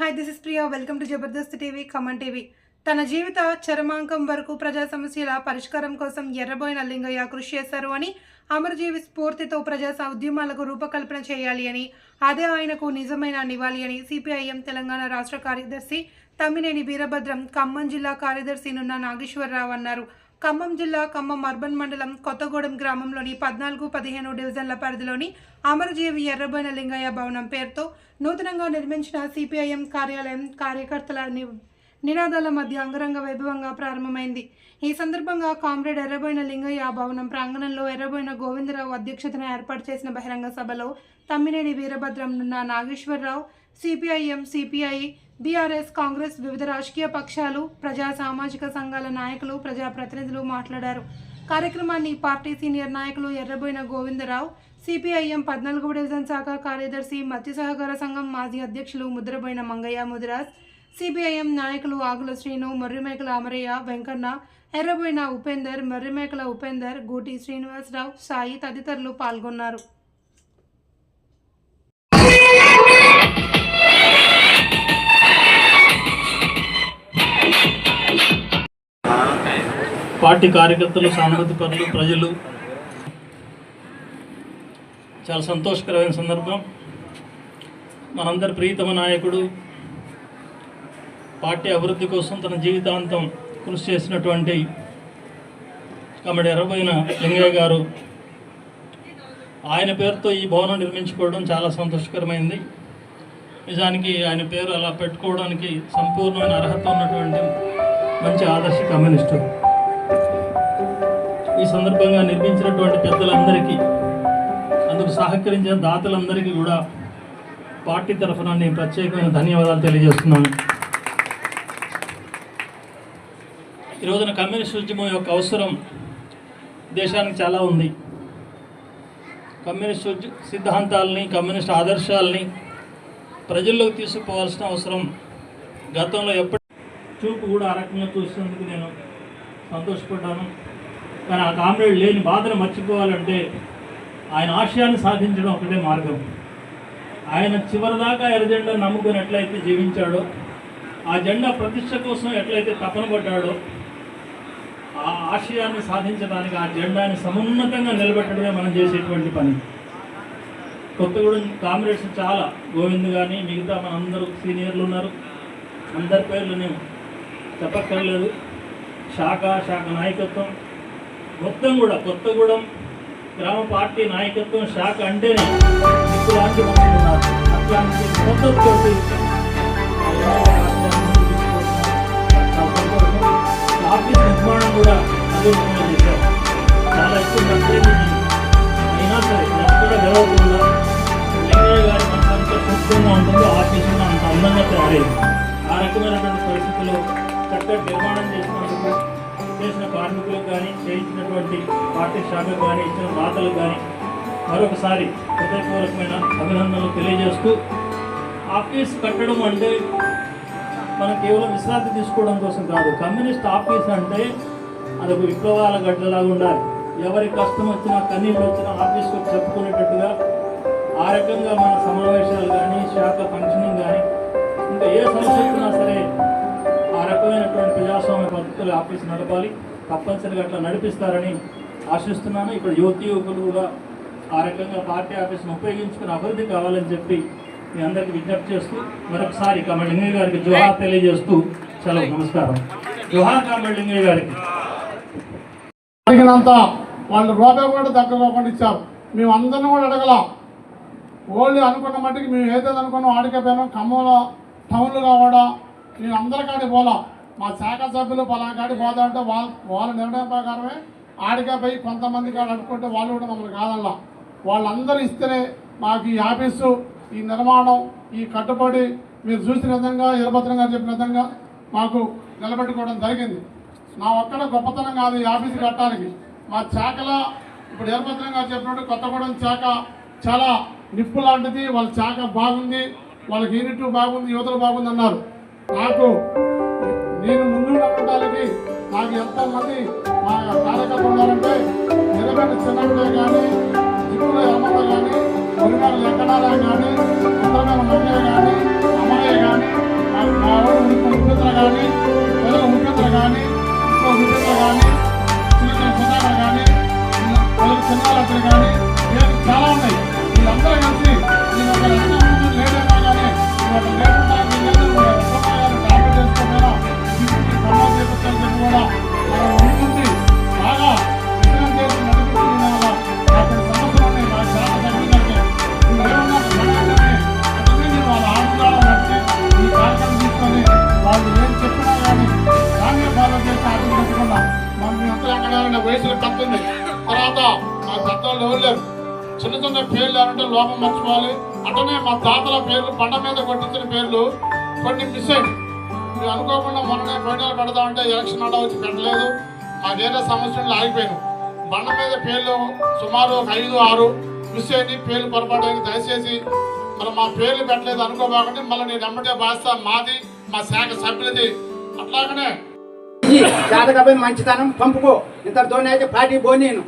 Hi this is Priya welcome to Jabardasth TV come on TV తన జీవిత చరమాంకం వరకు ప్రజా సమస్యల పరిష్కారం కోసం ఎర్రబోయిన లింగయ్య కృషి చేశారు అని అమరజీవి స్ఫూర్తితో ప్రజా ఉద్యమాలకు రూపకల్పన చేయాలి అని అదే ఆయనకు నిజమైన నివాళి అని సిపిఐఎం తెలంగాణ రాష్ట్ర కార్యదర్శి తమ్మినేని వీరభద్రం ఖమ్మం జిల్లా కార్యదర్శి నున్న నాగేశ్వరరావు అన్నారు. ఖమ్మం జిల్లా ఖమ్మం అర్బన్ మండలం కొత్తగూడెం గ్రామంలోని పద్నాలుగు పదిహేను డివిజన్ల పరిధిలోని అమరజీవి ఎర్రబోయిన లింగయ్య భవనం పేరుతో నూతనంగా నిర్మించిన సిపిఐఎం కార్యాలయం కార్యకర్తల ని- నినాదాల మధ్య అంగరంగ వైభవంగా ప్రారంభమైంది. ఈ సందర్భంగా కామ్రేడ్ ఎర్రబోయిన లింగయ్య భవనం ప్రాంగణంలో ఎర్రబోయిన గోవిందరావు అధ్యక్షతన ఏర్పాటు చేసిన బహిరంగ సభలో Tammineni Veerabhadram Nunna Nageswararao CPIM CPI BRS Congress వివిధ రాజకీయ పక్షాలు ప్రజా సామాజిక సంఘాల నాయకులు ప్రజాప్రతినిధులు మాట్లాడారు. కార్యక్రమాన్ని పార్టీ సీనియర్ నాయకులు ఎర్రబోయిన గోవిందరావు సిపిఐఎం పద్నాలుగవ డివిజన్ శాఖ కార్యదర్శి మత్స్య సహకార సంఘం మాజీ అధ్యక్షులు ముద్రబోయిన మంగయ్య ముదిరాజ్ సిపిఐఎం నాయకులు ఆగుల శ్రీను మర్రిమేకల అమరయ్య వెంకన్న ఎర్రబోయిన ఉపేందర్ మర్రిమేకల ఉపేందర్ గూటి శ్రీనివాసరావు సాయి తదితరులు పాల్గొన్నారు. పార్టీ కార్యకర్తలు సానుభూతి పనులు ప్రజలు. చాలా సంతోషకరమైన సందర్భం. మనందరి ప్రీతమ నాయకుడు పార్టీ అభివృద్ధి కోసం తన జీవితాంతం కృషి చేసినటువంటి కమిడి ఎర్రబోయిన లింగయ్య గారు ఆయన పేరుతో ఈ భవనం నిర్మించుకోవడం చాలా సంతోషకరమైంది. నిజానికి ఆయన పేరు అలా పెట్టుకోవడానికి సంపూర్ణమైన అర్హత ఉన్నటువంటి మంచి ఆదర్శ కమ్యూనిస్టు. ఈ సందర్భంగా నిర్మించినటువంటి పెద్దలందరికీ అందుకు సహకరించిన దాతలందరికీ కూడా పార్టీ తరఫున నేను ప్రత్యేకమైన ధన్యవాదాలు తెలియజేస్తున్నాను. ఈ రోజున కమ్యూనిస్ట్ ఉద్యమం యొక్క అవసరం దేశానికి చాలా ఉంది. కమ్యూనిస్ట్ ఉద్య- సిద్ధాంతాలని కమ్యూనిస్ట్ ఆదర్శాలని ప్రజల్లోకి తీసుకుపోవాల్సిన అవసరం గతంలో ఎప్పటి చూపు కూడా ఆ రకంగా చూసినందుకు నేను సంతోషపడ్డాను. కానీ ఆ కామ్రేడ్ లేని బాధను మర్చిపోవాలంటే ఆయన ఆశయాన్ని సాధించడం ఒకటే మార్గం. ఆయన చివరిదాకా ఎర్రజెండా నమ్ముకొని ఎట్లయితే జీవించాడో ఆ జెండా ప్రతిష్ట కోసం ఎట్లయితే తపన పడ్డాడో ఆ ఆశయాన్ని సాధించడానికి ఆ జెండాని సమున్నతంగా నిలబెట్టడమే మనం చేసేటువంటి పని. కొత్తగూడెం కామ్రేడ్స్ చాలా గోవింద్ కానీ మిగతా మనందరూ సీనియర్లు ఉన్నారు. అందరి పేర్లు నేను చెప్పక్కర్లేదు. శాఖ శాఖ నాయకత్వం మొత్తం కూడా కొత్తగూడెం గ్రామ పార్టీ నాయకత్వం శాఖ అంటేనే ఇలాంటి ఉన్నారు అట్లాంటి మొత్తంతోటి ఆఫీస్ నిర్మాణం కూడా అభివృద్ధి చేశారు. చాలా ఎక్కువ ఖర్చయింది అయినా సరే నాకు కూడా గెలవకుండా వెంకయ్య గారి మనసు ఎంత శుభ్రంగా ఉంటుందో ఆఫీస్ అంత అందంగా తయారైంది. ఆ రకమైనటువంటి పరిస్థితుల్లో చక్కటి నిర్మాణం చేసినందుకు చేసిన కార్మికులకు కానీ చేయించినటువంటి పార్టీ శాఖకు కానీ ఇచ్చిన దాతలకు కానీ మరొకసారి హృదయపూర్వకమైన అభినందనలు తెలియజేస్తూ ఆఫీస్ కట్టడం అంటే మనం కేవలం విశ్రాంతి తీసుకోవడం కోసం కాదు. కమ్యూనిస్ట్ ఆఫీస్ అంటే అదొక విప్లవాల గడ్డలాగా ఉండాలి. ఎవరి కష్టం వచ్చినా కన్నీళ్ళు వచ్చినా ఆఫీస్కి చెప్పుకునేటట్టుగా ఆ రకంగా మన సమావేశాలు కానీ శాఖ ఫంక్షనింగ్ కానీ ఇంకా ఏ సమస్య వచ్చినా సరే ప్రజాస్వామ్య ఆఫీస్ నడపాలి. తప్పనిసరిగా అట్లా నడిపిస్తారని ఆశిస్తున్నాను. ఇక్కడ యువతి యువకులు కూడా ఆ రకంగా పార్టీ ఆఫీస్ను ఉపయోగించుకుని అభివృద్ధి కావాలని చెప్పి మీ అందరికీ విజ్ఞప్తి చేస్తూ మరొకసారి కమలింగయ్య గారికి జోహార్ తెలియజేస్తూ సెలవు. నమస్కారం. జోహార్ కమలింగయ్య గారికి. అడిగినంత వాళ్ళు రూపాయి కూడా దగ్గరకోకుండా ఇచ్చారు. మేము అందరిని కూడా అడగల. ఓన్లీ అనుకున్న మట్టికి మేము ఏదైతే అనుకున్నాం ఆడికే పోయినాం ఖమ్మంలో టౌన్లుగా కూడా మేము అందరి కాడికి పోలా. మా శాఖ సభ్యులు పలానా హోదా పోదా అంటే వాళ్ళ వాళ్ళ నిర్ణయం ప్రకారమే ఆడిగా పోయి కొంతమంది కాడ అనుకుంటే వాళ్ళు కూడా మమ్మల్ని కాదల్లా వాళ్ళందరూ ఇస్తేనే మాకు ఈ ఆఫీసు ఈ నిర్మాణం ఈ కట్టుబడి మీరు చూసిన విధంగా ఇరభద్రం గారు చెప్పిన విధంగా మాకు నిలబెట్టుకోవడం జరిగింది. నా ఒక్కడ గొప్పతనం కాదు ఈ ఆఫీస్ కట్టడానికి. మా శాఖలో ఇప్పుడు ఇరభద్రం గారు చెప్పినట్టు కొత్తగూడెం శాఖ చాలా నిప్పు లాంటిది వాళ్ళ శాఖ బాగుంది వాళ్ళకి యూనిట్ బాగుంది యువతలు బాగుంది అన్నారు నాకు కాబట్టి నాకు ఎంతోమంది మా కార్యకర్తలు ఉన్నారంటే నిలబడి చిన్నప్పుడే కానీ ఇప్పుడు అమ్మలో కానీ ఉరిమల లెక్కడారా కానీ ఉత్తరమైన మహిళ కానీ అమ్మయ్య కానీ మా ఊరు కానీ ప్రజల ముఖ్యత కానీ ఇంకో ముఖ్యత కానీ చిన్న చిన్న కానీ పలువురు చిన్నారాత్రి కానీ చాలా ఉన్నాయి. వీళ్ళందరూ కలిసి నేను ఒక లేడన్నా కానీ ఒక లేదు అవుతుంది తర్వాత మా పెద్దలు ఎవరు లేరు. చిన్న చిన్న పేర్లు ఎవరంటే లోపం మర్చిపోవాలి. అటనే మా తాతల పేర్లు బండ మీద కొట్టించిన పేర్లు కొన్ని మిస్ అయ్యి మీరు అనుకోకుండా మొన్ననే ఫైనల్ పెడదామంటే ఎలక్షన్ అడ్డా వచ్చి పెట్టలేదు. మాకేదో సమస్యలు ఆగిపోయాను. బండ మీద పేర్లు సుమారు ఒక ఐదు ఆరు మిస్ అయ్యి పేర్లు పొరపాటు అయింది దయచేసి మరి మా పేర్లు పెట్టలేదు అనుకోబాకండి. మళ్ళీ నేను ఎమ్మటే బాధ్యత మాది మా శాఖ సభ్యులది. అట్లాగనే జాతకపోయిన మంచితనం పంపుకో. ఇంతటితోనే అయితే పార్టీ పోనీను.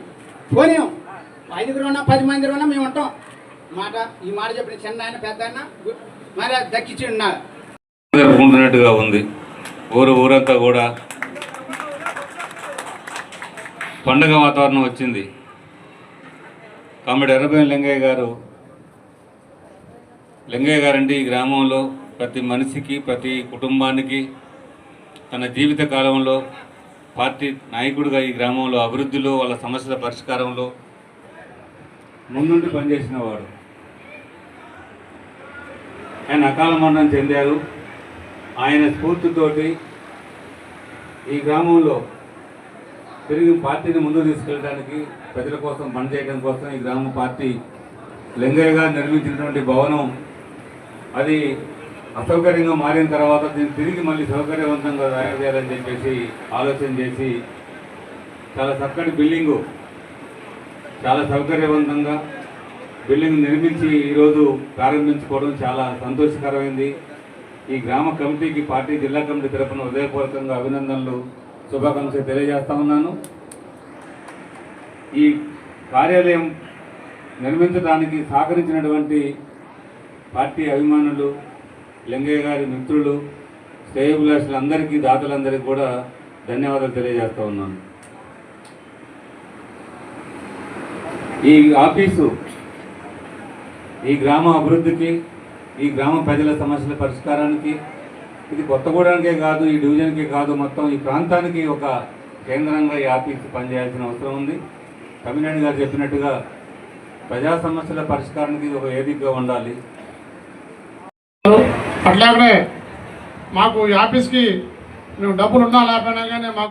పోనీయం ఐదుగురు ఉన్నా పది మంది ఉన్నా మేము ఉంటాం. మాట ఈ మాట చెప్పిన చిన్న ఆయన పెద్ద ఆయన మరి దక్కించి జరుపుకుంటున్నట్టుగా ఉంది. ఊరు ఊరంతా కూడా పండగ వాతావరణం వచ్చింది. కామెడీ ఎర్రబోయిన లింగయ్య గారు లింగయ్య గారంటే ఈ గ్రామంలో ప్రతి మనిషికి ప్రతి కుటుంబానికి తన జీవిత కాలంలో పార్టీ నాయకుడిగా ఈ గ్రామంలో అభివృద్ధిలో వాళ్ళ సమస్యల పరిష్కారంలో ముందుండి పనిచేసిన వాడు. ఆయన అకాల మరణం చెందారు. ఆయన స్ఫూర్తితోటి ఈ గ్రామంలో తిరిగి పార్టీని ముందుకు తీసుకెళ్ళడానికి ప్రజల కోసం పనిచేయడం కోసం ఈ గ్రామ పార్టీ లింగయ్య గారు నిర్మించినటువంటి భవనం అది అసౌకర్యంగా మారిన తర్వాత దీన్ని తిరిగి మళ్ళీ సౌకర్యవంతంగా తయారు చేయాలని చెప్పేసి ఆలోచన చేసి చాలా చక్కటి బిల్డింగు చాలా సౌకర్యవంతంగా బిల్డింగ్ నిర్మించి ఈరోజు ప్రారంభించుకోవడం చాలా సంతోషకరమైంది. ఈ గ్రామ కమిటీకి పార్టీ జిల్లా కమిటీ తరఫున హృదయపూర్వకంగా అభినందనలు శుభాకాంక్షలు తెలియజేస్తా ఉన్నాను. ఈ కార్యాలయం నిర్మించడానికి సహకరించినటువంటి పార్టీ అభిమానులు లింగయ్య గారి మిత్రులు శ్రేయభిలాషులందరికీ దాతలందరికీ కూడా ధన్యవాదాలు తెలియజేస్తూ ఉన్నాను. ఈ ఆఫీసు ఈ గ్రామ అభివృద్ధికి ఈ గ్రామ ప్రజల సమస్యల పరిష్కారానికి ఇది కొత్తగూడానికే కాదు ఈ డివిజన్కే కాదు మొత్తం ఈ ప్రాంతానికి ఒక కేంద్రంగా ఈ ఆఫీసు పనిచేయాల్సిన అవసరం ఉంది. తమిళనాడు గారు చెప్పినట్టుగా ప్రజా సమస్యల పరిష్కారానికి ఇది ఒక వేదికగా ఉండాలి. అట్లాగనే మాకు ఈ ఆఫీస్కి మేము డబ్బులు ఉన్నా లేకపోయినా కానీ మాకు